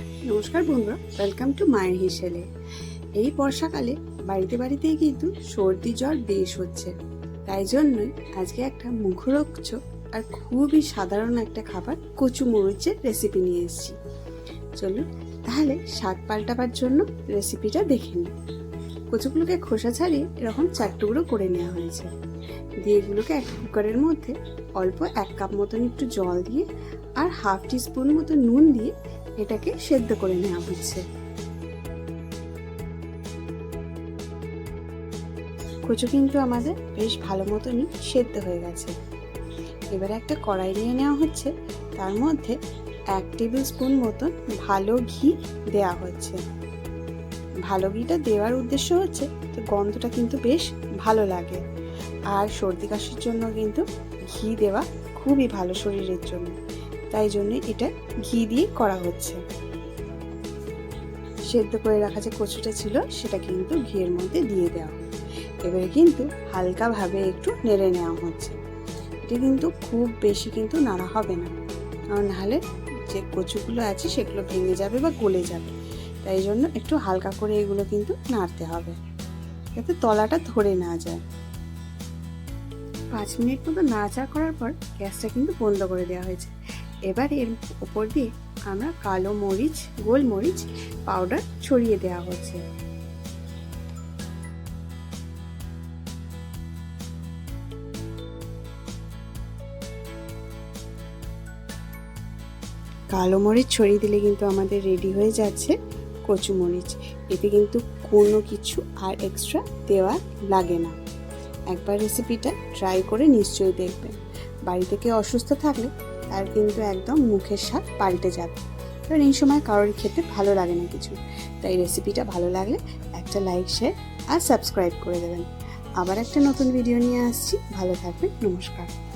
নমস্কার বন্ধুরা welcome to মায়ের হিসেলে। এই বর্ষাকালে বাড়িতে বাড়িতেই কিন্তু সর্দি জ্বর বেশ হচ্ছে। তাই জন্যই আজকে একটা মুখরোচক আর খুবই সাধারণ একটা খাবার কচু মরিচের রেসিপি নিয়ে এসেছি। চলুন তাহলে স্বাদ পাল্টাবার জন্য রেসিপিটা দেখে নিই। কচুগুলোকে খোসা ছাড়িয়ে এরকম চার টুকরো করে নেওয়া হয়েছে। দিয়ে এগুলোকে এক কুকারের মধ্যে অল্প এক কাপ মতন একটু জল দিয়ে আর হাফ টিস্পুন মতো নুন দিয়ে এটাকে সেদ্ধ করে নেওয়া হচ্ছে। কচু কিন্তু আমাদের বেশ ভালো মতনই সেদ্ধ হয়ে গেছে। এবারে একটা কড়াই নিয়ে নেওয়া হচ্ছে, তার মধ্যে এক টেবিল স্পুন মতন ভালো ঘি দেওয়া হচ্ছে। ভালো ঘিটা দেওয়ার উদ্দেশ্য হচ্ছে, তো গন্ধটা কিন্তু বেশ ভালো লাগে। আর সর্দি কাশির জন্য কিন্তু ঘি দেওয়া খুবই ভালো শরীরের জন্য। তাই জন্য এটা ঘি দিয়ে করা হচ্ছে। সেদ্ধ করে রাখা যে কচুটা ছিল, সেটা কিন্তু ঘিয়ের মধ্যে দিয়ে দেওয়া এবারে কিন্তু হালকাভাবে একটু নেড়ে নেওয়া হচ্ছে। এটা কিন্তু খুব বেশি কিন্তু নাড়া হবে না। কারণ নাহলে যে কচুগুলো আছে, সেগুলো ভেঙে যাবে বা গলে যাবে। তাই জন্য একটু হালকা করে এগুলো কিন্তু নাড়তে হবে। যাতে তলাটা ধরে না যায়। পাঁচ মিনিট মতো নাড়াচাড়া করার পর গ্যাসটা কিন্তু বন্ধ করে দেওয়া হয়েছে। এবার এর উপর দিয়ে আমরা কালো মরিচ, গোলমরিচ পাউডার ছড়িয়ে দেওয়া হচ্ছে। কালো মরিচ ছড়িয়ে দিলে কিন্তু আমাদের রেডি হয়ে যাচ্ছে কচু মরিচ। এতে কিন্তু কোনো কিছু আর এক্সট্রা দেওয়া লাগে না। একবার রেসিপিটা ট্রাই করে নিশ্চয়ই দেখবেন। বাড়ি থেকে অসুস্থ থাকলে তার কিন্তু একদম মুখের স্বাদ পাল্টে যাবে। কারণ এই সময় কারোর খেতে ভালো লাগে না কিছু। তাই রেসিপিটা ভালো লাগলে একটা লাইক শেয়ার আর সাবস্ক্রাইব করে দেবেন। আবার একটা নতুন ভিডিও নিয়ে আসছি। ভালো থাকবেন। নমস্কার।